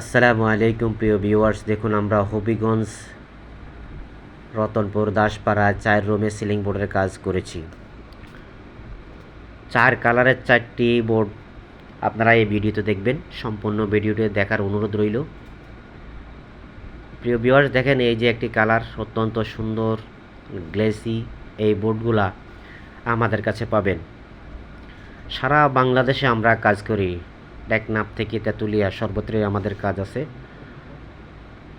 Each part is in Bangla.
আসসালামু আলাইকুম, প্রিয় ভিউয়ার্স দেখুন, আমরা হবিগঞ্জ, রতনপুর, দাসপাড়া চার রুমে সিলিং বোর্ডের কাজ করেছি। চার কালারের চারটি বোর্ড আপনারা এই ভিডিওতে দেখবেন। সম্পূর্ণ ভিডিওটি দেখার অনুরোধ রইল। প্রিয় ভিউয়ার্স দেখেন এই যে একটি কালার, অত্যন্ত সুন্দর গ্লেসি এই বোর্ডগুলা আমাদের কাছে পাবেন। সারা বাংলাদেশে আমরা কাজ করি। টেকনাফ থেকে তেঁতুলিয়া সর্বত্রই আমাদের কাজ আছে।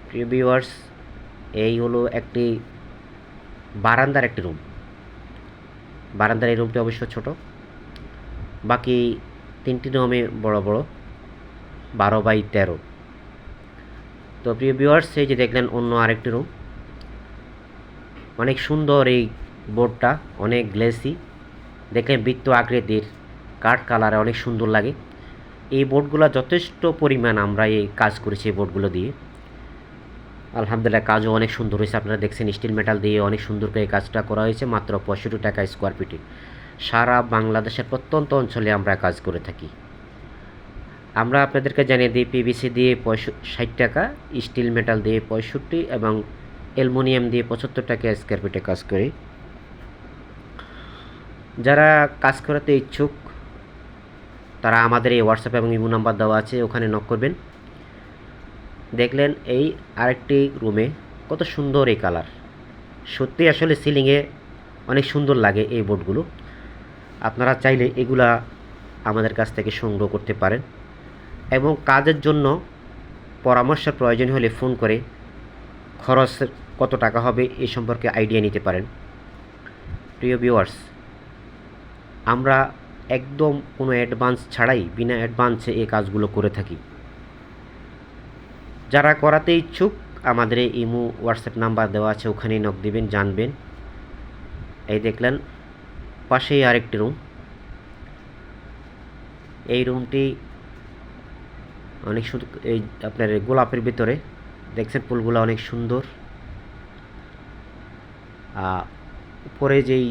প্রিয় ভিউয়ার্স এই হলো একটি বারান্দার একটি রুম বারান্দার এই রুমটি অবশ্য ছোট। বাকি তিনটি রুমে বড় বড়, বারো বাই তেরো। তো প্রিয় ভিউয়ার্স এই যে দেখলেন অন্য আরেকটি রুম অনেক সুন্দর এই বোর্ডটা অনেক গ্লেসি দেখলেন বৃত্ত আকৃতির, কাঠ কালারে অনেক সুন্দর লাগে। এই বোর্ডগুলো যথেষ্ট পরিমাণ আমরা এই কাজ করেছি এই বোর্ডগুলো দিয়ে। আলহামদুলিল্লাহ কাজও অনেক সুন্দর হয়েছে, আপনারা দেখছেন স্টিল মেটাল দিয়ে অনেক সুন্দর করে কাজটা করা হয়েছে, মাত্র পঁয়ষট্টি টাকা স্কোয়ার ফিটে সারা বাংলাদেশের প্রত্যন্ত অঞ্চলে আমরা কাজ করে থাকি। আমরা আপনাদেরকে জানিয়ে দিই পিভিসি দিয়ে ষাট টাকা, স্টিল মেটাল দিয়ে পঁয়ষট্টি এবং অ্যালুমিনিয়াম দিয়ে পঁচাত্তর টাকা স্কোয়ার ফিটে কাজ করি। যারা কাজ করাতে ইচ্ছুক তারা আমাদের এই হোয়াটসঅ্যাপ এবং ইমো নাম্বার দেওয়া আছে, ওখানে নক করবেন। দেখলেন এই আরেকটি রুমে কত সুন্দর এই কালার সত্যি আসলে সিলিংয়ে অনেক সুন্দর লাগে এই বোর্ডগুলো আপনারা চাইলে এগুলা আমাদের কাছ থেকে সংগ্রহ করতে পারেন। এবং কাজের জন্য পরামর্শের প্রয়োজন হলে ফোন করে খরচ কত টাকা হবে এই সম্পর্কে আইডিয়া নিতে পারেন। প্রিয় ভিউয়ার্স আমরা একদম কোনো অ্যাডভান্স ছাড়াই বিনা অ্যাডভান্সে এই কাজগুলো করে থাকি। যারা করাতে ইচ্ছুক, আমাদের এই ইমো, হোয়াটসঅ্যাপ নাম্বার দেওয়া আছে, ওখানেই নক দিবেন, জানবেন। এই দেখলেন, পাশেই আরেকটি রুম এই রুমটি অনেক সুন্দর, এই আপনার গোলাপের ভিতরে, দেখছেন ফুলগুলো অনেক সুন্দর। উপরে যেই